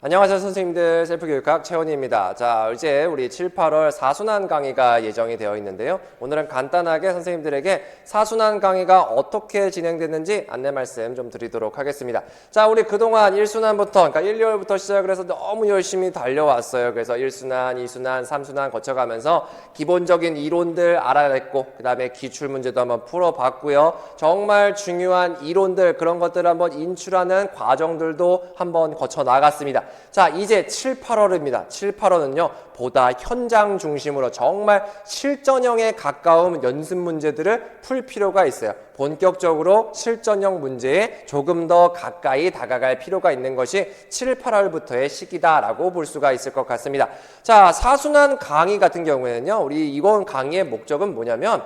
안녕하세요 선생님들 셀프교육학 최원희입니다. 자 이제 우리 7, 8월 사순환 강의가 예정이 되어 있는데요. 오늘은 간단하게 선생님들에게 사순환 강의가 어떻게 진행됐는지 안내 말씀 좀 드리도록 하겠습니다. 자 우리 그동안 1순환부터 그러니까 1, 2월부터 시작을 해서 너무 열심히 달려왔어요. 그래서 1순환, 2순환, 3순환 거쳐가면서 기본적인 이론들 알아냈고 그 다음에 기출문제도 한번 풀어봤고요. 정말 중요한 이론들 그런 것들을 한번 인출하는 과정들도 한번 거쳐 나갔습니다. 자, 이제 7, 8월입니다. 7, 8월은요, 보다 현장 중심으로 정말 실전형에 가까운 연습 문제들을 풀 필요가 있어요. 본격적으로 실전형 문제에 조금 더 가까이 다가갈 필요가 있는 것이 7, 8월부터의 시기다라고 볼 수가 있을 것 같습니다. 자, 사순환 강의 같은 경우에는요, 우리 이번 강의의 목적은 뭐냐면,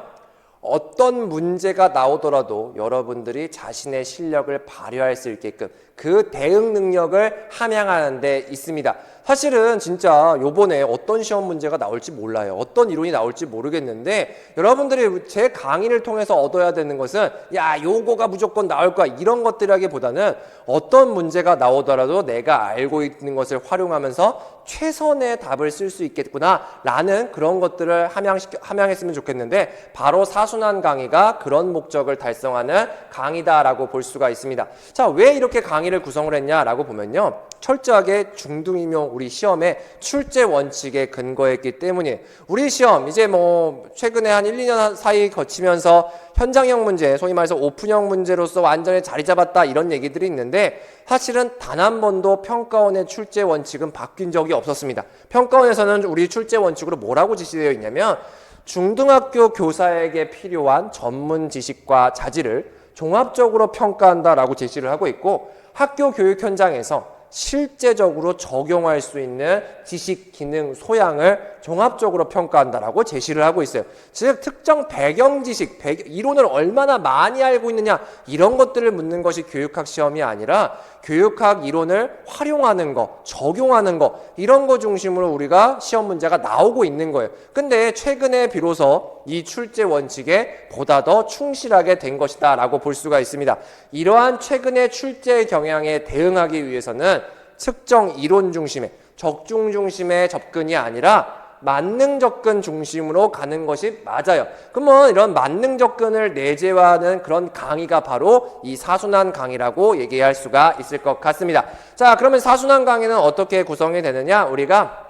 어떤 문제가 나오더라도 여러분들이 자신의 실력을 발휘할 수 있게끔 그 대응 능력을 함양하는 데 있습니다. 사실은 진짜 요번에 어떤 시험 문제가 나올지 몰라요. 어떤 이론이 나올지 모르겠는데 여러분들이 제 강의를 통해서 얻어야 되는 것은 야, 요거가 무조건 나올 거야. 이런 것들이라기보다는 어떤 문제가 나오더라도 내가 알고 있는 것을 활용하면서 최선의 답을 쓸 수 있겠구나. 라는 그런 것들을 함양시켜, 함양했으면 좋겠는데 바로 사순환 강의가 그런 목적을 달성하는 강의다라고 볼 수가 있습니다. 자, 왜 이렇게 강의를 구성을 했냐라고 보면요. 철저하게 중등이명 우리 시험의 출제 원칙에 근거했기 때문에 우리 시험 이제 뭐 최근에 한 1, 2년 사이 거치면서 현장형 문제, 소위 말해서 오픈형 문제로서 완전히 자리 잡았다 이런 얘기들이 있는데 사실은 단 한 번도 평가원의 출제 원칙은 바뀐 적이 없었습니다. 평가원에서는 우리 출제 원칙으로 뭐라고 지시되어 있냐면 중등학교 교사에게 필요한 전문 지식과 자질을 종합적으로 평가한다라고 제시를 하고 있고 학교 교육 현장에서 실제적으로 적용할 수 있는 지식, 기능, 소양을 종합적으로 평가한다라고 제시를 하고 있어요. 즉 특정 배경 지식, 배, 이론을 얼마나 많이 알고 있느냐 이런 것들을 묻는 것이 교육학 시험이 아니라 교육학 이론을 활용하는 거, 적용하는 거 이런 거 중심으로 우리가 시험 문제가 나오고 있는 거예요. 근데 최근에 비로소 이 출제 원칙에 보다 더 충실하게 된 것이다라고 볼 수가 있습니다. 이러한 최근의 출제 경향에 대응하기 위해서는 특정 이론 중심의 적중 중심의 접근이 아니라 만능 접근 중심으로 가는 것이 맞아요. 그러면 이런 만능 접근을 내재화하는 그런 강의가 바로 이 사순환 강의라고 얘기할 수가 있을 것 같습니다. 자, 그러면 사순환 강의는 어떻게 구성이 되느냐? 우리가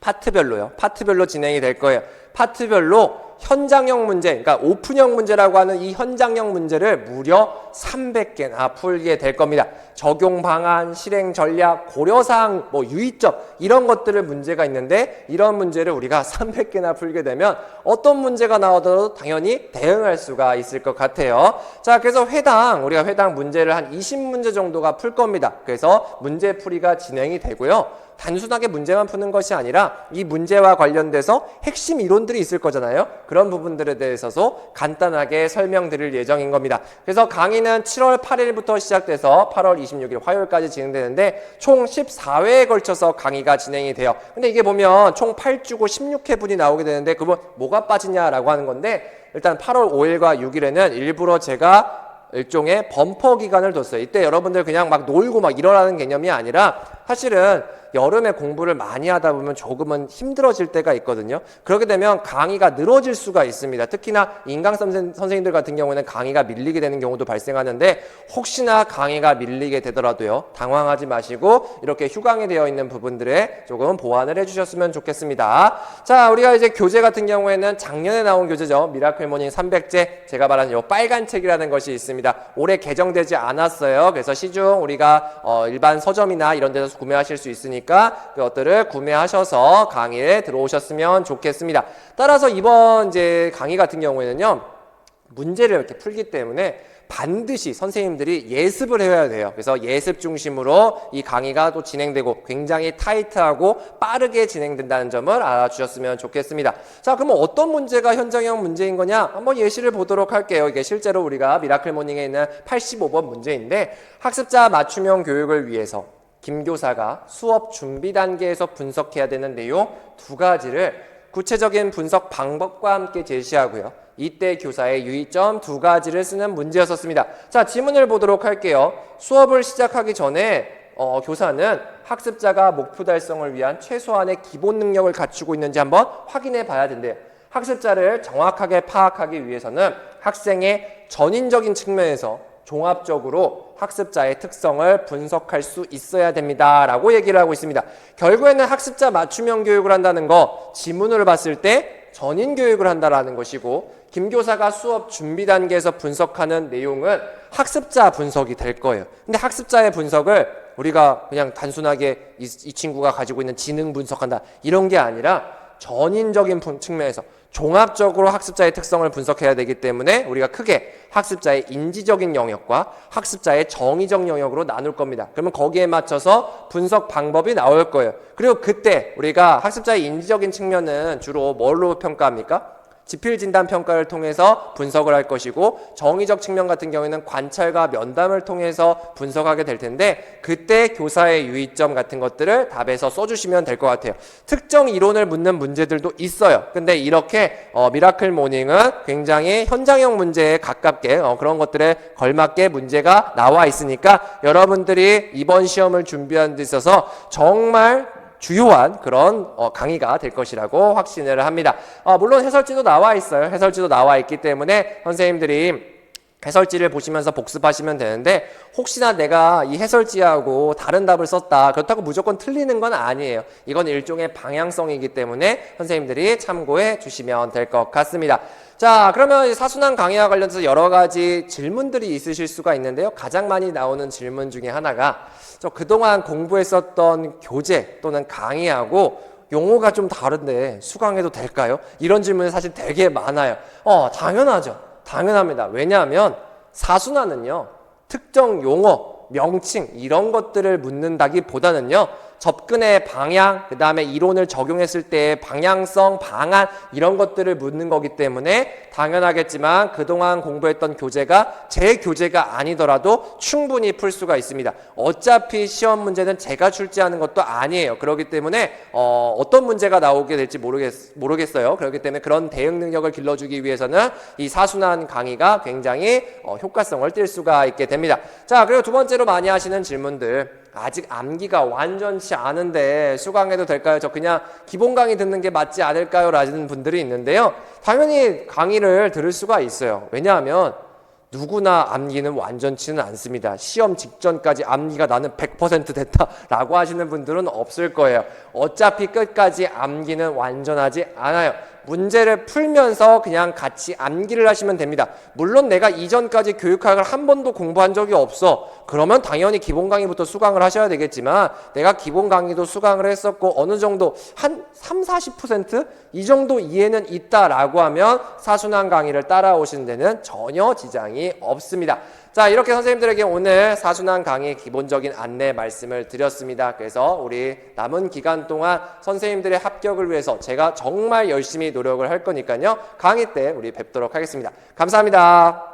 파트별로요. 파트별로 진행이 될 거예요. 파트별로 현장형 문제, 그러니까 오픈형 문제라고 하는 이 현장형 문제를 무려 300개나 풀게 될 겁니다. 적용 방안, 실행 전략, 고려사항, 뭐 유의점 이런 것들을 문제가 있는데 이런 문제를 우리가 300개나 풀게 되면 어떤 문제가 나오더라도 당연히 대응할 수가 있을 것 같아요. 자, 그래서 회당 우리가 회당 문제를 한 20문제 정도가 풀 겁니다. 그래서 문제 풀이가 진행이 되고요. 단순하게 문제만 푸는 것이 아니라 이 문제와 관련돼서 핵심 이론들이 있을 거잖아요. 그런 부분들에 대해서도 간단하게 설명드릴 예정인 겁니다. 그래서 강의는 7월 8일부터 시작돼서 8월 26일 화요일까지 진행되는데 총 14회에 걸쳐서 강의가 진행이 돼요. 근데 이게 보면 총 8주고 16회 분이 나오게 되는데 그분 뭐가 빠지냐라고 하는 건데 일단 8월 5일과 6일에는 일부러 제가 일종의 범퍼 기간을 뒀어요. 이때 여러분들 그냥 막 놀고 막 이러라는 개념이 아니라 사실은 여름에 공부를 많이 하다 보면 조금은 힘들어질 때가 있거든요. 그렇게 되면 강의가 늘어질 수가 있습니다. 특히나 인강 선생님들 같은 경우는 강의가 밀리게 되는 경우도 발생하는데 혹시나 강의가 밀리게 되더라도요. 당황하지 마시고 이렇게 휴강이 되어 있는 부분들에 조금 보완을 해주셨으면 좋겠습니다. 자, 우리가 이제 교재 같은 경우에는 작년에 나온 교재죠. 미라클 모닝 300제 제가 말하는 요 빨간 책이라는 것이 있습니다. 올해 개정되지 않았어요. 그래서 시중 우리가 어, 일반 서점이나 이런 데서 구매하실 수 있으니까 있으니까 그것들을 구매하셔서 강의에 들어오셨으면 좋겠습니다. 따라서 이번 이제 강의 같은 경우에는요. 문제를 이렇게 풀기 때문에 반드시 선생님들이 예습을 해야 돼요. 그래서 예습 중심으로 이 강의가 또 진행되고 굉장히 타이트하고 빠르게 진행된다는 점을 알아주셨으면 좋겠습니다. 자, 그러면 어떤 문제가 현장형 문제인 거냐? 한번 예시를 보도록 할게요. 이게 실제로 우리가 미라클 모닝에 있는 85번 문제인데 학습자 맞춤형 교육을 위해서 김 교사가 수업 준비 단계에서 분석해야 되는 내용 두 가지를 구체적인 분석 방법과 함께 제시하고요. 이때 교사의 유의점 두 가지를 쓰는 문제였었습니다. 자, 지문을 보도록 할게요. 수업을 시작하기 전에 어, 교사는 학습자가 목표 달성을 위한 최소한의 기본 능력을 갖추고 있는지 한번 확인해 봐야 된대요. 학습자를 정확하게 파악하기 위해서는 학생의 전인적인 측면에서 종합적으로 학습자의 특성을 분석할 수 있어야 됩니다. 라고 얘기를 하고 있습니다. 결국에는 학습자 맞춤형 교육을 한다는 거 지문으로 봤을 때 전인 교육을 한다라는 것이고 김 교사가 수업 준비 단계에서 분석하는 내용은 학습자 분석이 될 거예요. 근데 학습자의 분석을 우리가 그냥 단순하게 이, 이 친구가 가지고 있는 지능 분석한다 이런 게 아니라 전인적인 분- 측면에서 종합적으로 학습자의 특성을 분석해야 되기 때문에 우리가 크게 학습자의 인지적인 영역과 학습자의 정의적 영역으로 나눌 겁니다. 그러면 거기에 맞춰서 분석 방법이 나올 거예요. 그리고 그때 우리가 학습자의 인지적인 측면은 주로 뭘로 평가합니까? 지필 진단 평가를 통해서 분석을 할 것이고 정의적 측면 같은 경우에는 관찰과 면담을 통해서 분석하게 될 텐데 그때 교사의 유의점 같은 것들을 답에서 써주시면 될 것 같아요. 특정 이론을 묻는 문제들도 있어요. 근데 이렇게 어, 미라클 모닝은 굉장히 현장형 문제에 가깝게 어, 그런 것들에 걸맞게 문제가 나와 있으니까 여러분들이 이번 시험을 준비하는 데 있어서 정말 주요한 그런 어, 강의가 될 것이라고 확신을 합니다. 어, 물론 해설지도 나와 있어요. 해설지도 나와 있기 때문에 선생님들이 해설지를 보시면서 복습하시면 되는데 혹시나 내가 이 해설지하고 다른 답을 썼다 그렇다고 무조건 틀리는 건 아니에요. 이건 일종의 방향성이기 때문에 선생님들이 참고해 주시면 될 것 같습니다. 자 그러면 이 사순환 강의와 관련해서 여러 가지 질문들이 있으실 수가 있는데요. 가장 많이 나오는 질문 중에 하나가 저 그동안 공부했었던 교재 또는 강의하고 용어가 좀 다른데 수강해도 될까요? 이런 질문이 사실 되게 많아요. 어, 당연하죠. 당연합니다. 왜냐하면 사순환은요, 특정 용어, 명칭, 이런 것들을 묻는다기보다는요, 접근의 방향, 그 다음에 이론을 적용했을 때의 방향성, 방안, 이런 것들을 묻는 거기 때문에 당연하겠지만 그동안 공부했던 교재가 제 교재가 아니더라도 충분히 풀 수가 있습니다. 어차피 시험 문제는 제가 출제하는 것도 아니에요. 그렇기 때문에 어, 어떤 문제가 나오게 될지 모르겠, 모르겠어요. 그렇기 때문에 그런 대응 능력을 길러주기 위해서는 이 사순환 강의가 굉장히 어, 효과성을 띌 수가 있게 됩니다. 자, 그리고 두 번째로 많이 하시는 질문들. 아직 암기가 완전치 않은데 수강해도 될까요? 저 그냥 기본 강의 듣는 게 맞지 않을까요? 라는 분들이 있는데요. 당연히 강의를 들을 수가 있어요. 왜냐하면 누구나 암기는 완전치는 않습니다. 시험 직전까지 암기가 나는 100% 됐다라고 하시는 분들은 없을 거예요. 어차피 끝까지 암기는 완전하지 않아요. 문제를 풀면서 그냥 같이 암기를 하시면 됩니다. 물론 내가 이전까지 교육학을 한 번도 공부한 적이 없어. 그러면 당연히 기본 강의부터 수강을 하셔야 되겠지만 내가 기본 강의도 수강을 했었고 어느 정도 한 3, 40%이 정도 이해는 있다라고 하면 사순환 강의를 따라오시는 데는 전혀 지장이 없습니다. 자, 이렇게 선생님들에게 오늘 사순환 강의 기본적인 안내 말씀을 드렸습니다. 그래서 우리 남은 기간 동안 선생님들의 합격을 위해서 제가 정말 열심히 노력을 할 거니까요. 강의 때 우리 뵙도록 하겠습니다. 감사합니다.